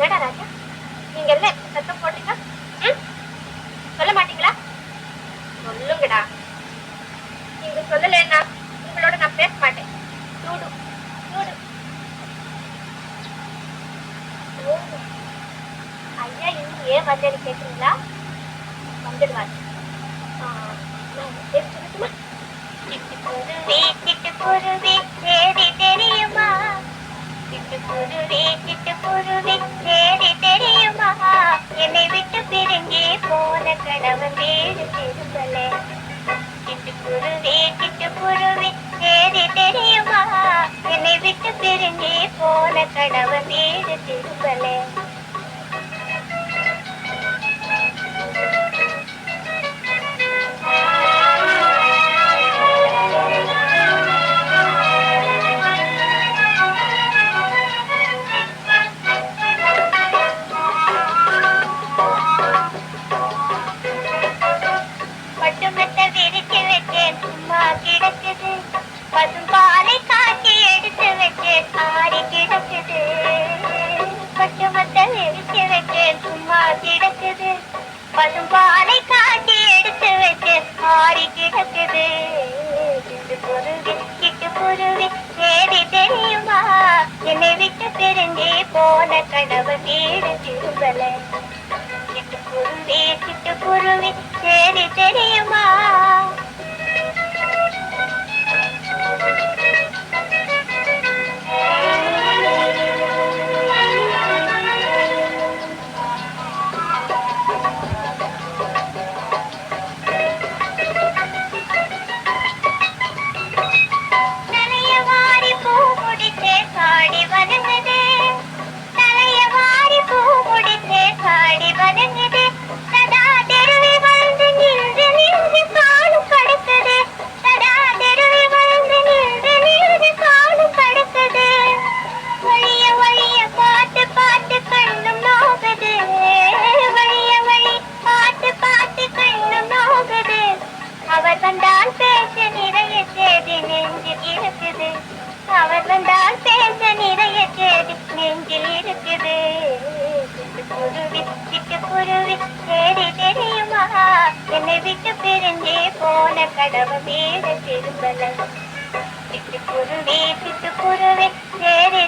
என்னடா ராஜா. நீங்க என்ன சத்தம் போட்டீங்க சொல்ல மாட்டீங்களா? சொல்லுங்கடா. நீங்க சொல்லலன்னா உங்களோட நான் பேச மாட்டேன். சூடு சூடு. ஐயா இன்னும் ஏன் வரலன்னு கேக்குறீங்களா? வந்துடுவாரு. நான் பேர் சொல்லட்டுமா? கிட்டு சிட்டுக்குருவி சேதி தெரியுமா? சிட்டுக்குருவி கிட்டு சேதி என்னை விட்டு பிரிஞ்சே போன கடவுள் வீடு திருப்பலே. சும்மா கிடக்குது. பசும் பாலை காய்ச்சி எடுத்து வச்சு மாறி கிடக்குது. கிட்டு சிட்டுக்குருவி தேடி தெரியுமா? என்னை விட்டு பிரிஞ்சே போன கணவன் வீடு திரும்பல கிட்டு சிட்டுக்குருவி கிட்டு சேதி தேடி நெஞ்சில் இருக்குது. அவர் வந்தால் பேச நிறைய செய்தி நெஞ்சில் இருக்குது. குருவி சிட்டுக்குருவி சிட்டுக்குருவி தேடி தெரியுமா? என்னை விட்டு பிரிஞ்சே போன கடவு வீடு திரும்பல சிட்டு குருவி சிட்டு குருவி தேடி